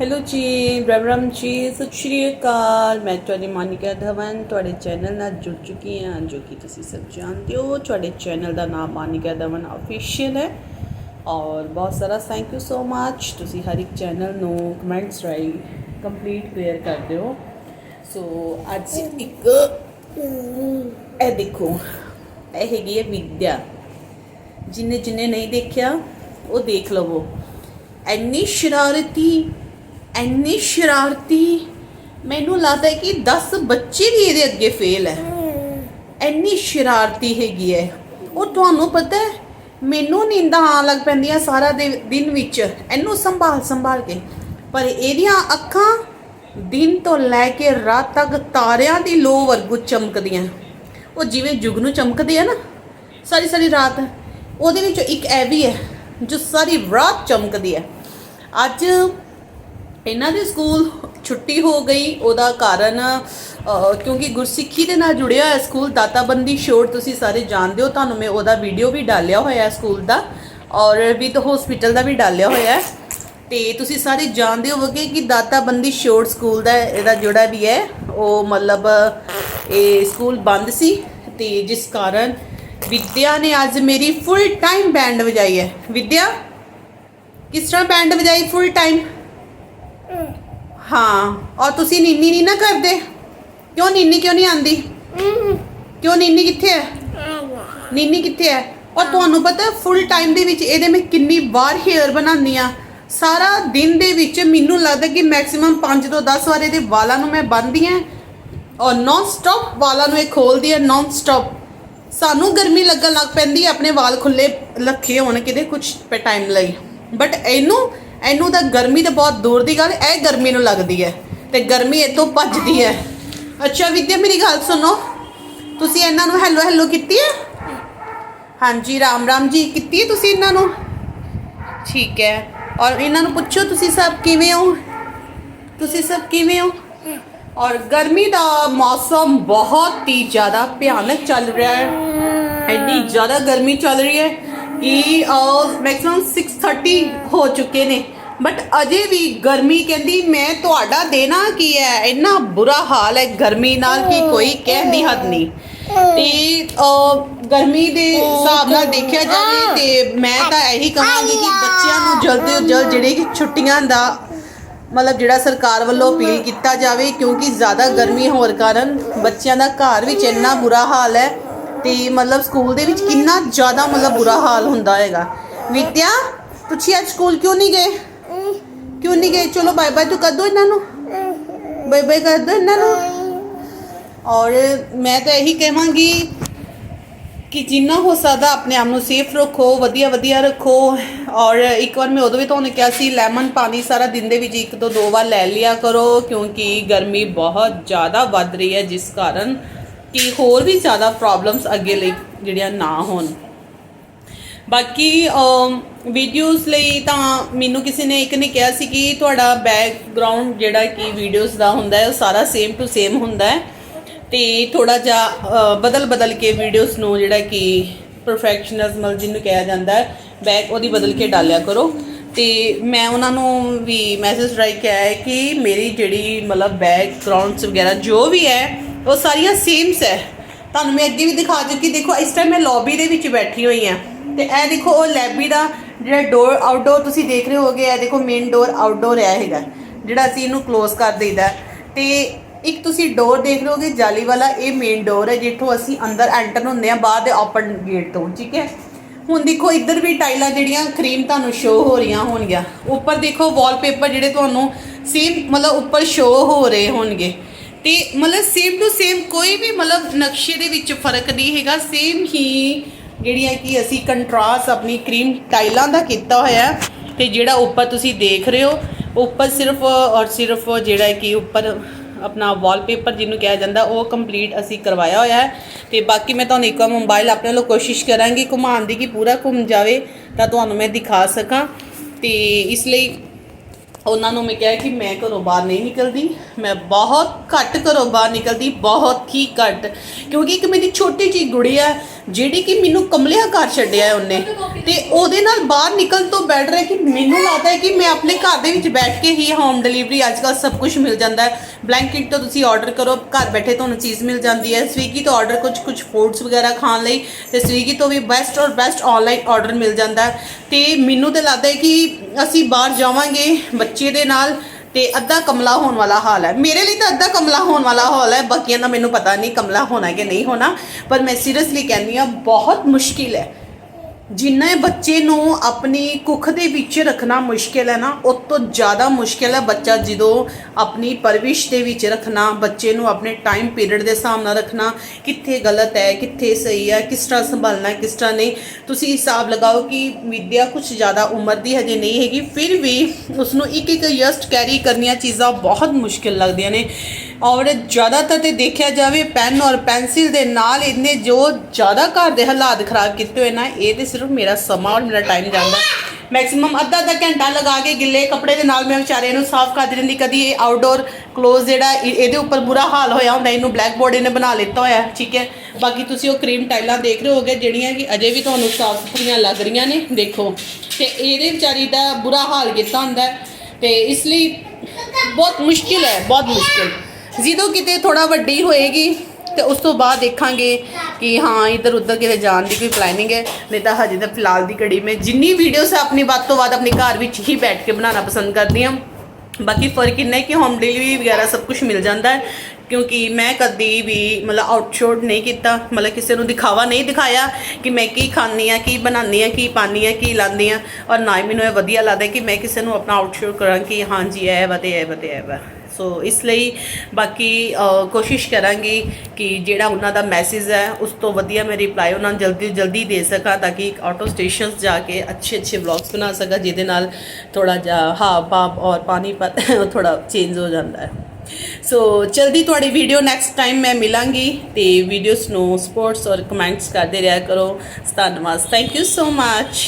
Hello ਜੀ ਰਾਮ ਜੀ ਸਤਿ ਸ਼੍ਰੀ ਅਕਾਲ ਮੈਂ ਤੁਹਾਡੀ ਮਾਨਿਕਾ ਧਵਨ ਤੁਹਾਡੇ ਚੈਨਲ ਨਾਲ ਜੁੜ ਚੁੱਕੀ ਹਾਂ ਜੋ ਕਿ ਤੁਸੀਂ ਸਭ ਜਾਣਦੇ ਹੋ ਤੁਹਾਡੇ ਚੈਨਲ ਦਾ ਨਾਮ ਮਾਨਿਕਾ ਧਵਨ ਅਫੀਸ਼ੀਅਲ ਹੈ ਔਰ ਬਹੁਤ ਸਾਰਾ ਥੈਂਕ ਯੂ ਸੋ ਮੱਚ ਤੁਸੀਂ ਹਰ ਇੱਕ ਚੈਨਲ ਨੂੰ ਕਮੈਂਟਸ ਰਾਈ ਕੰਪਲੀਟ ਕਲੀਅਰ ਕਰਦੇ ਹੋ ਸੋ ਅੱਜ ਇੱਕ ਇਹ ਦੇਖੋ ਇਹ ਹੈਗੀ ਹੈ ਵਿਦਿਆ ਜਿਨੇ ਜਿਨੇ ਨਹੀਂ ਦੇਖਿਆ ਉਹ ਦੇਖ ਲਵੋ ਐਨੀ ਸ਼ਰਾਰਤੀ ਐਨੀ ਸ਼ਰਾਰਤੀ, ਮੈਨੂੰ ਲੱਗਦਾ ਹੈ ਕਿ 10 ਬੱਚੇ ਵੀ ਇਹਦੇ ਅੱਗੇ ਫੇਲ ਹੈ। ਐਨੀ ਸ਼ਰਾਰਤੀ ਹੈਗੀ ਹੈ। ਉਹ ਤੁਹਾਨੂੰ ਪਤਾ ਹੈ, ਮੈਨੂੰ ਨੀਂਦਾਂ ਆਉਣ ਲੱਗ ਪੈਂਦੀਆਂ ਸਾਰਾ ਦੇ- ਦਿਨ ਵਿੱਚ। ਇਹਨੂੰ ਸੰਭਾਲ ਸੰਭਾਲ ਕੇ। ਪਰ ਇਹਦੀਆਂ ਅੱਖਾਂ ਦਿਨ ਤੋਂ ਲੈ ਕੇ ਰਾਤ ਤੱਕ ਤਾਰਿਆਂ ਦੀ ਲੋ ਵਰਗੂ ਚਮਕਦੀਆਂ। ਉਹ ਜਿਵੇਂ ਜੁਗ ਨੂੰ ਚਮਕਦੇ ਆ ਨਾ, ਸਾਰੀ ਸਾਰੀ ਰਾਤ। ਉਹਦੇ ਵਿੱਚੋਂ ਇੱਕ ਇਹ ਵੀ ਹੈ, ਜੋ ਸਾਰੀ ਰਾਤ ਚਮਕਦੀ ਹੈ। ਅੱਜ ਇਹਨਾਂ ਦੇ ਸਕੂਲ ਛੁੱਟੀ ਹੋ ਗਈ, ਉਹਦਾ ਕਾਰਨ ਕਿਉਂਕਿ ਗੁਰਸਿੱਖੀ ਦੇ ਨਾਲ ਜੁੜਿਆ ਹੋਇਆ ਸਕੂਲ, ਦਾਤਾਬੰਦੀ ਛੋੜ ਤੁਸੀਂ ਸਾਰੇ ਜਾਣਦੇ ਹੋ, ਤੁਹਾਨੂੰ ਮੈਂ ਉਹਦਾ ਵੀਡੀਓ ਵੀ ਡਾਲਿਆ ਹੋਇਆ ਹੈ ਸਕੂਲ ਦਾ, ਔਰ ਵਿਦ ਹਸਪੀਟਲ ਦਾ ਵੀ ਡਾਲਿਆ ਹੋਇਆ ਹੈ। ਤੇ ਤੁਸੀਂ ਸਾਰੇ ਜਾਣਦੇ ਹੋਵੋਗੇ ਕਿ ਦਾਤਾਬੰਦੀ ਛੋੜ ਸਕੂਲ ਦਾ ਇਹਦਾ ਜਿਹੜਾ ਵੀ ਹੈ, ਉਹ ਮਤਲਬ, ਇਹ ਸਕੂਲ ਬੰਦ ਸੀ, ਤੇ ਜਿਸ ਕਾਰਨ ਵਿਦਿਆ ਨੇ ਅੱਜ ਮੇਰੀ ਫੁੱਲ ਟਾਈਮ ਬੈਂਡ ਵਜਾਈ ਹੈ। ਵਿਦਿਆ, ਕਿਸ ਤਰ੍ਹਾਂ ਬੈਂਡ ਵਜਾਈ ਫੁੱਲ ਟਾਈਮ ਹਾਂ, ਔਰ ਤੁਸੀਂ ਨੀਨੀ ਨਹੀਂ ਨਾ ਕਰਦੇ? ਕਿਉਂ ਨੀਨੀ ਕਿਉਂ ਨਹੀਂ ਆਂਦੀ? ਕਿਉਂ ਨੀਨੀ ਕਿੱਥੇ ਹੈ ਨੀਨੀ ਕਿੱਥੇ ਹੈ ਔਰ ਤੁਹਾਨੂੰ ਪਤਾ ਫੁੱਲ ਟਾਈਮ ਦੇ ਵਿੱਚ ਇਹਦੇ ਮੈਂ ਕਿੰਨੀ ਵਾਰ ਹੇਅਰ ਬਣਾਉਂਦੀ ਆ। ਸਾਰਾ ਦਿਨ ਦੇ ਵਿੱਚ ਮੈਨੂੰ ਲੱਗਦਾ ਕਿ ਮੈਕਸਿਮਮ 5 ਤੋਂ 10 ਵਾਰ ਇਹਦੇ ਵਾਲਾਂ ਨੂੰ ਮੈਂ ਬੰਨਦੀ ਆ। ਔਰ ਨਾਨ ਸਟਾਪ ਵਾਲਾਂ ਨੂੰ ਇਹ ਖੋਲਦੀ ਹੈ ਨਾਨ ਸਟਾਪ ਸਾਨੂੰ ਗਰਮੀ ਲੱਗਣ ਲੱਗ ਪੈਂਦੀ ਆਪਣੇ ਵਾਲ ਖੁੱਲੇ ਲੱਖੇ ਹੋਣ ਕਿਤੇ ਕੁਝ ਟਾਈਮ ਲਈ। ਬਟ ਇਹਨੂੰ ਇਹਨੂੰ ਤਾਂ ਗਰਮੀ ਤਾਂ ਬਹੁਤ ਦੂਰ ਦੀ ਗੱਲ, ਇਹ ਗਰਮੀ ਨੂੰ ਲੱਗਦੀ ਹੈ ਤੇ ਗਰਮੀ ਇਤੋਂ ਭੱਜਦੀ ਹੈ। ਅੱਛਾ ਵਿਦਿਆ, ਮੇਰੀ ਗੱਲ ਸੁਣੋ। ਤੁਸੀਂ ਇਹਨਾਂ ਨੂੰ ਹੈਲੋ ਹੈਲੋ ਕੀਤੀ ਹੈ? ਹਾਂਜੀ, ਰਾਮ ਰਾਮ ਜੀ, ਕੀਤੀ ਹੈ ਤੁਸੀਂ ਇਹਨਾਂ ਨੂੰ? ਠੀਕ ਹੈ। ਔਰ ਇਹਨਾਂ ਨੂੰ ਪੁੱਛੋ, ਤੁਸੀਂ ਸਭ ਕਿਵੇਂ ਹੋ? ਤੁਸੀਂ ਸਭ ਕਿਵੇਂ ਹੋ? ਔਰ ਗਰਮੀ ਦਾ ਮੌਸਮ ਬਹੁਤ ਹੀ ਜ਼ਿਆਦਾ ਭਿਆਨਕ ਚੱਲ ਰਿਹਾ ਹੈ। ਇੰਨੀ ਜ਼ਿਆਦਾ ਗਰਮੀ ਚੱਲ ਰਹੀ ਹੈ। ਕਿ ਮੈਕਸਿਮਮ 6:30 ਹੋ ਚੁੱਕੇ ਨੇ। ਬਟ ਅਜੇ ਵੀ ਗਰਮੀ ਕਹਿੰਦੀ ਮੈਂ ਤੁਹਾਡਾ ਦੇਣਾ ਕੀ ਹੈ? ਇੰਨਾ ਬੁਰਾ ਹਾਲ ਹੈ ਗਰਮੀ ਨਾਲ ਕਿ ਕੋਈ ਕਹਿਣ ਦੀ ਹੱਦ ਨਹੀਂ। ਤੇ ਗਰਮੀ ਦੇ ਹਿਸਾਬ ਨਾਲ ਦੇਖਿਆ ਜਾਵੇ ਤੇ ਮੈਂ ਤਾਂ ਇਹੀ ਕਹਾਂਗੀ ਕਿ ਬੱਚਿਆਂ ਨੂੰ ਜਲਦੀ ਤੋਂ ਜਲਦ ਜਿਹੜੇ ਕਿ ਛੁੱਟੀਆਂ ਦਾ ਮਤਲਬ ਜਿਹੜਾ ਸਰਕਾਰ ਵੱਲੋਂ ਅਪੀਲ ਕੀਤਾ ਜਾਵੇ ਕਿਉਂਕਿ ਜ਼ਿਆਦਾ ਗਰਮੀ ਹੋਣ ਕਾਰਨ ਬੱਚਿਆਂ ਦਾ ਘਰ ਵਿੱਚ ਇੰਨਾ ਬੁਰਾ ਹਾਲ ਹੈ ਤੇ ਮਤਲਬ ਸਕੂਲ ਦੇ ਵਿੱਚ ਕਿੰਨਾ ਜ਼ਿਆਦਾ ਮਤਲਬ ਬੁਰਾ ਹਾਲ ਹੁੰਦਾ ਹੈਗਾ। ਵਿਦਿਆ ਤੁਸੀਂ ਅੱਜ ਸਕੂਲ ਕਿਉਂ ਨਹੀਂ ਗਏ? ਕਿਉਂ ਨਹੀਂ ਗਏ? ਚਲੋ ਬਾਏ ਬਾਏ ਤੂੰ ਕਰ ਦੋ ਇਹਨਾਂ ਨੂੰ। ਬਾਏ ਬਾਏ ਕਰ ਦੋ ਇਹਨਾਂ ਨੂੰ। ਔਰ ਮੈਂ ਤਾਂ ਇਹੀ ਕਹਾਂਗੀ ਕਿ ਜਿੰਨਾ ਹੋ ਸਕਦਾ ਆਪਣੇ ਆਪ ਨੂੰ ਸੇਫ ਰੱਖੋ, ਵਧੀਆ ਵਧੀਆ ਰੱਖੋ। ਔਰ ਇੱਕ ਵਾਰ ਮੈਂ ਉਦੋਂ ਵੀ ਤੁਹਾਨੂੰ ਕਿਹਾ ਸੀ ਲੈਮਨ ਪਾਣੀ ਸਾਰਾ ਦਿਨ ਦੇ ਵਿੱਚ ਇੱਕ ਤੋਂ ਦੋ ਵਾਰ ਲੈ ਲਿਆ ਕਰੋ, ਕਿਉਂਕਿ ਗਰਮੀ ਬਹੁਤ ਜ਼ਿਆਦਾ ਵੱਧ ਰਹੀ ਹੈ, ਜਿਸ ਕਾਰਨ ਕਿ ਹੋਰ ਵੀ ਜ਼ਿਆਦਾ ਪ੍ਰੋਬਲਮਸ ਅੱਗੇ ਲਈ ਜਿਹੜੀਆਂ ਨਾ ਹੋਣ। ਬਾਕੀ ਵੀਡੀਓਜ਼ ਲਈ ਤਾਂ ਮੈਨੂੰ ਕਿਸੇ ਨੇ, ਇੱਕ ਨੇ ਕਿਹਾ ਸੀ ਕਿ ਤੁਹਾਡਾ ਬੈਕਗ੍ਰਾਉਂਡ ਜਿਹੜਾ ਕਿ ਵੀਡੀਓਜ਼ ਦਾ ਹੁੰਦਾ ਹੈ, ਉਹ ਸਾਰਾ ਸੇਮ ਟੂ ਸੇਮ ਹੁੰਦਾ ਹੈ। ਤੇ ਥੋੜਾ ਜਿਹਾ ਬਦਲ ਬਦਲ ਕੇ ਵੀਡੀਓਜ਼ ਨੂੰ ਜਿਹੜਾ ਕਿ ਪਰਫੈਕਸ਼ਨਿਜ਼ਮ ਜਿਹਨੂੰ ਕਿਹਾ ਜਾਂਦਾ ਹੈ ਬੈਕ ਉਹਦੀ ਬਦਲ ਕੇ ਡਾਲਿਆ ਕਰੋ। ਤੇ ਮੈਂ ਉਹਨਾਂ ਨੂੰ ਵੀ ਮੈਸੇਜ ਰਾਈ ਕਿਹਾ ਹੈ ਕਿ ਮੇਰੀ ਜਿਹੜੀ ਮਤਲਬ ਬੈਕਗ੍ਰਾਉਂਡਸ ਵਗੈਰਾ ਜੋ ਵੀ ਹੈ ਉਹ ਸਾਰੀਆਂ ਸੇਮਸ ਹੈ। ਤੁਹਾਨੂੰ ਮੈਂ ਅੱਗੇ ਵੀ ਦਿਖਾ ਚੁੱਕੀ। ਦੇਖੋ, ਇਸ ਟਾਈਮ ਮੈਂ ਲੌਬੀ ਦੇ ਵਿੱਚ ਬੈਠੀ ਹੋਈ ਹਾਂ। ਤੇ ਇਹ ਦੇਖੋ, ਉਹ ਲੈਬੀ ਦਾ ਜਿਹੜਾ ਡੋਰ ਆਊਟਡੋਰ ਤੁਸੀਂ ਦੇਖ ਰਹੇ ਹੋਗੇ, ਇਹ ਦੇਖੋ ਮੇਨ ਡੋਰ ਆਊਟਡੋਰ ਹੈ ਹੈਗਾ ਜਿਹੜਾ ਅਸੀਂ ਇਹਨੂੰ ক্লোਜ਼ ਕਰ ਦਈਦਾ। ਤੇ ਇੱਕ ਤੁਸੀਂ ਡੋਰ ਦੇਖ ਰਹੇ ਹੋਗੇ ਜਾਲੀ ਵਾਲਾ ਇਹ ਮੇਨ ਡੋਰ ਹੈ, ਜਿੱਥੋਂ ਅਸੀਂ ਅੰਦਰ ਐਂਟਰ ਹੁੰਦੇ ਆ ਬਾਹਰ ਦੇ ਓਪਨ ਗੇਟ ਤੋਂ, ਠੀਕ ਹੈ। ਹੁਣ ਦੇਖੋ, ਇੱਧਰ ਵੀ ਟਾਈਲਾਂ ਜਿਹੜੀਆਂ ਕਰੀਮ ਤੁਹਾਨੂੰ ਸ਼ੋ ਹੋ ਰਹੀਆਂ ਹੋਣਗੀਆਂ। ਉੱਪਰ ਦੇਖੋ ਵਾਲਪੇਪਰ ਜਿਹੜੇ ਤੁਹਾਨੂੰ ਸੇਮ ਮਤਲਬ ਉੱਪਰ ਸ਼ੋ ਹੋ ਰਹੇ ਹੋਣਗੇ। ਤੇ ਮਤਲਬ ਸੇਮ ਟੂ ਸੇਮ ਕੋਈ ਵੀ ਮਤਲਬ ਨਕਸ਼ੇ ਦੇ ਵਿੱਚ ਫ਼ਰਕ ਨਹੀਂ ਹੈਗਾ ਸੇਮ ਹੀ ਜਿਹੜੀਆਂ ਕਿ ਅਸੀਂ ਕੰਟਰਾਸਟ ਆਪਣੀ ਕਰੀਮ ਟਾਈਲਾਂ ਦਾ ਕੀਤਾ ਹੋਇਆ ਹੈ ਤੇ ਜਿਹੜਾ ਉੱਪਰ ਤੁਸੀਂ ਦੇਖ ਰਹੇ ਹੋ, ਉੱਪਰ ਸਿਰਫ ਔਰ ਸਿਰਫ ਜਿਹੜਾ ਕਿ ਉੱਪਰ ਆਪਣਾ ਵਾਲਪੇਪਰ ਜਿਹਨੂੰ ਕਿਹਾ ਜਾਂਦਾ, ਉਹ ਕੰਪਲੀਟ ਅਸੀਂ ਕਰਵਾਇਆ ਹੋਇਆ ਹੈ। ਤੇ ਬਾਕੀ ਮੈਂ ਤੁਹਾਨੂੰ ਇੱਕ ਵਾਰ ਮੋਬਾਈਲ ਆਪਣੇ ਵੱਲੋਂ ਕੋਸ਼ਿਸ਼ ਕਰਾਂਗੀ ਘੁਮਾਉਣ ਦੀ ਕਿ ਪੂਰਾ ਘੁੰਮ ਜਾਵੇ, ਤਾਂ ਤੁਹਾਨੂੰ ਮੈਂ ਦਿਖਾ ਸਕਾਂ। ਤੇ ਇਸ ਲਈ ਉਹਨਾਂ ਨੂੰ ਮੈਂ ਕਿਹਾ ਕਿ ਮੈਂ ਘਰੋਂ ਬਾਹਰ ਨਹੀਂ ਨਿਕਲਦੀ। ਮੈਂ ਬਹੁਤ ਘੱਟ ਘਰੋਂ ਬਾਹਰ ਨਿਕਲਦੀ, ਬਹੁਤ ਹੀ ਘੱਟ। ਕਿਉਂਕਿ ਇੱਕ ਮੇਰੀ ਛੋਟੀ ਜਿਹੀ ਗੁੜੀਆ ਜਿਹੜੀ ਕਿ ਮੈਨੂੰ ਕਮਲਿਆ ਘਰ ਛੱਡਿਆ ਹੈ ਉਹਨੇ। ਤੇ ਉਹਦੇ ਨਾਲ ਬਾਹਰ ਨਿਕਲਣ ਤੋਂ ਬੈਟਰ ਹੈ ਕਿ ਮੈਨੂੰ ਲੱਗਦਾ ਹੈ ਕਿ ਮੈਂ ਆਪਣੇ ਘਰ ਦੇ ਵਿੱਚ ਬੈਠ ਕੇ ਹੀ ਹੋਮ ਡਿਲੀਵਰੀ ਅੱਜ ਕੱਲ੍ਹ ਸਭ ਕੁਝ ਮਿਲ ਜਾਂਦਾ ਹੈ। ਬਲੈਂਕਿਟ ਤੋਂ ਤੁਸੀਂ ਆਰਡਰ ਕਰੋ, ਘਰ ਬੈਠੇ ਤੁਹਾਨੂੰ ਚੀਜ਼ ਮਿਲ ਜਾਂਦੀ ਹੈ। ਸਵੀਗੀ ਤੋਂ ਆਰਡਰ ਕੁਝ ਕੁਝ ਫੂਡਸ ਵਗੈਰਾ ਖਾਣ ਲਈ ਤੇ ਸਵੀਗੀ ਤੋਂ ਵੀ ਬੈਸਟ ਔਰ ਬੈਸਟ ਆਨਲਾਈਨ ਆਰਡਰ ਮਿਲ ਜਾਂਦਾ ਹੈ। ਤੇ ਮੈਨੂੰ ਤੇ ਲੱਗਦਾ ਹੈ ਕਿ ਅਸੀਂ ਬਾਹਰ ਜਾਵਾਂਗੇ ਬੱਚੇ ਦੇ ਨਾਲ ਤੇ ਅੱਧਾ ਕਮਲਾ ਹੋਣ ਵਾਲਾ ਹਾਲ ਹੈ। ਮੇਰੇ ਲਈ ਤਾਂ ਅੱਧਾ ਕਮਲਾ ਹੋਣ ਵਾਲਾ ਹਾਲ ਹੈ, ਬਾਕੀਆਂ ਦਾ ਮੈਨੂੰ ਪਤਾ ਨਹੀਂ ਕਮਲਾ ਹੋਣਾ ਕਿ ਨਹੀਂ ਹੋਣਾ, ਪਰ ਮੈਂ ਸੀਰੀਅਸਲੀ ਕਹਿੰਦੀ ਆ ਬਹੁਤ ਮੁਸ਼ਕਿਲ ਹੈ। ਜਿੰਨਾ ਇਹ ਬੱਚੇ ਨੂੰ ਆਪਣੀ ਕੁੱਖ ਦੇ ਵਿੱਚ ਰੱਖਣਾ ਮੁਸ਼ਕਿਲ ਹੈ ਨਾ ਉਸ ਤੋਂ ਜ਼ਿਆਦਾ ਮੁਸ਼ਕਿਲ ਹੈ ਬੱਚਾ ਜਦੋਂ ਆਪਣੀ ਪਰਵਿਸ਼ ਦੇ ਵਿੱਚ ਰੱਖਣਾ, ਬੱਚੇ ਨੂੰ ਆਪਣੇ ਟਾਈਮ ਪੀਰੀਅਡ ਦੇ ਹਿਸਾਬ ਨਾਲ ਰੱਖਣਾ, ਕਿੱਥੇ ਗਲਤ ਹੈ, ਕਿੱਥੇ ਸਹੀ ਹੈ, ਕਿਸ ਤਰ੍ਹਾਂ ਸੰਭਾਲਣਾ, ਕਿਸ ਤਰ੍ਹਾਂ ਨਹੀਂ। ਤੁਸੀਂ ਹਿਸਾਬ ਲਗਾਓ ਕਿ ਵਿਦਿਆ ਕੁਝ ਜ਼ਿਆਦਾ ਉਮਰ ਦੀ ਹਜੇ ਨਹੀਂ ਹੈਗੀ, ਫਿਰ ਵੀ ਉਸ ਨੂੰ ਇੱਕ ਇੱਕ ਯਸਟ ਕੈਰੀ ਕਰਨੀਆਂ ਚੀਜ਼ਾਂ ਬਹੁਤ ਮੁਸ਼ਕਿਲ ਲੱਗਦੀਆਂ ਨੇ। ਔਰ ਜ਼ਿਆਦਾਤਰ ਤੇ ਦੇਖਿਆ ਜਾਵੇ, ਪੈਨ ਔਰ ਪੈਨਸਿਲ ਦੇ ਨਾਲ ਇਹਨੇ ਜੋ ਜ਼ਿਆਦਾ ਘਰ ਦੇ ਹਾਲਾਤ ਖਰਾਬ ਕੀਤੇ ਹੋਏ ਨਾ, ਇਹ ਤੇ ਸਿਰਫ ਮੇਰਾ ਸਮਾਂ ਔਰ ਮੇਰਾ ਟਾਈਮ ਜਾਂਦਾ। ਮੈਕਸਿਮਮ ਅੱਧਾ ਅੱਧਾ ਘੰਟਾ ਲਗਾ ਕੇ ਗਿੱਲੇ ਕੱਪੜੇ ਦੇ ਨਾਲ ਮੈਂ ਵਿਚਾਰੇ ਨੂੰ ਸਾਫ਼ ਕਰਦੀ ਰਹਿੰਦੀ ਕਦੀ ਇਹ ਆਊਟਡੋਰ ਕਲੋਜ਼ ਜਿਹੜਾ ਇਹ- ਇਹਦੇ ਉੱਪਰ ਬੁਰਾ ਹਾਲ ਹੋਇਆ ਹੁੰਦਾ, ਇਹਨੂੰ ਬਲੈਕ ਬੋਰਡ ਇਹਨੇ ਬਣਾ ਲਿੱਤਾ ਹੋਇਆ, ਠੀਕ ਹੈ? ਬਾਕੀ ਤੁਸੀਂ ਉਹ ਕਰੀਮ ਟਾਈਲਾਂ ਦੇਖ ਰਹੇ ਹੋਗੇ ਜਿਹੜੀਆਂ ਕਿ ਅਜੇ ਵੀ ਤੁਹਾਨੂੰ ਸਾਫ਼ ਸੁਥਰੀਆਂ ਲੱਗ ਰਹੀਆਂ ਨੇ, ਦੇਖੋ। ਤੇ ਇਹਦੇ ਵਿਚਾਰੀ ਦਾ ਬੁਰਾ ਹਾਲ ਕੀਤਾ ਹੁੰਦਾ ਹੈ ਤੇ ਇਸ ਲਈ ਬਹੁਤ ਮੁਸ਼ਕਿਲ ਹੈ, ਬਹੁਤ ਮੁਸ਼ਕਿਲ। ਜਦੋਂ ਕਿਤੇ ਥੋੜਾ ਵੱਡੀ ਹੋਏਗੀ ਤੇ ਉਸ ਤੋਂ ਬਾਅਦ ਦੇਖਾਂਗੇ ਕਿ ਹਾਂ, ਇਧਰ ਉਧਰ ਕਿਤੇ ਜਾਣ ਦੀ ਕੋਈ ਪਲੈਨਿੰਗ ਹੈ। ਨਹੀਂ ਤਾਂ ਹਜੇ ਤਾਂ ਫਿਲਹਾਲ ਦੀ ਘੜੀ ਮੈਂ ਜਿੰਨੀ ਵੀਡੀਓਸ ਹੈ ਆਪਣੀ, ਵੱਧ ਤੋਂ ਵੱਧ ਆਪਣੇ ਘਰ ਵਿੱਚ ਹੀ ਬੈਠ ਕੇ ਬਣਾਉਣਾ ਪਸੰਦ ਕਰਦੀ ਹਾਂ। ਬਾਕੀ ਫ਼ਰਕ ਇੰਨਾ ਹੈ ਕਿ ਹੋਮ ਡਿਲੀਵਰੀ ਵਗੈਰਾ ਸਭ ਕੁਝ ਮਿਲ ਜਾਂਦਾ ਹੈ। ਕਿਉਂਕਿ ਮੈਂ ਕਦੀ ਵੀ ਮਤਲਬ ਆਊਟਸ਼ੋਟ ਨਹੀਂ ਕੀਤਾ, ਮਤਲਬ ਕਿਸੇ ਨੂੰ ਦਿਖਾਵਾ ਨਹੀਂ ਦਿਖਾਇਆ ਕਿ ਮੈਂ ਕੀ ਖਾਂਦੀ ਆ ਕੀ ਬਣਾਉਂਦੀ ਆ ਕੀ ਪਾਉਂਦੀ ਆ ਕੀ ਲਾਉਂਦੀ ਆ ਔਰ ਨਾ ਹੀ ਮੈਨੂੰ ਇਹ ਵਧੀਆ ਲੱਗਦਾ ਕਿ ਮੈਂ ਕਿਸੇ ਨੂੰ ਆਪਣਾ ਆਊਟਸ਼ੋਟ ਕਰਾਂ ਕਿ ਹਾਂਜੀ, ਇਹ ਵਾ ਤੇ ਇਹ ਵਾ ਤੇ ਇਹ ਵਾ। ਸੋ ਇਸ ਲਈ ਬਾਕੀ ਕੋਸ਼ਿਸ਼ ਕਰਾਂਗੀ ਕਿ ਜਿਹੜਾ ਉਹਨਾਂ ਦਾ ਮੈਸੇਜ ਹੈ, ਉਸ ਤੋਂ ਵਧੀਆ ਮੈਂ ਰਿਪਲਾਈ ਉਹਨਾਂ ਨੂੰ ਜਲਦੀ ਜਲਦੀ ਦੇ ਸਕਾਂ ਤਾਂ ਕਿ ਆਟੋ ਸਟੇਸ਼ਨਸ ਜਾ ਕੇ ਅੱਛੇ ਅੱਛੇ ਵਲੌਗਸ ਬਣਾ ਸਕਾਂ ਜਿਹਦੇ ਨਾਲ ਥੋੜਾ ਜਿਹਾ ਹਾਵ ਭਾਵ ਔਰ ਪਾਣੀ ਪਾਣੀਪਤ ਥੋੜਾ ਚੇਂਜ ਹੋ ਜਾਂਦਾ ਹੈ। ਸੋ ਜਲਦੀ ਤੁਹਾਡੀ ਵੀਡੀਓ ਨੈਕਸਟ ਟਾਈਮ ਮੈਂ ਮਿਲਾਂਗੀ ਤੇ ਵੀਡੀਓਸ ਨੂੰ ਸਪੋਰਟਸ ਔਰ ਕਮੈਂਟਸ ਕਰਦੇ ਰਿਹਾ ਕਰੋ। ਧੰਨਵਾਦ। Thank you so much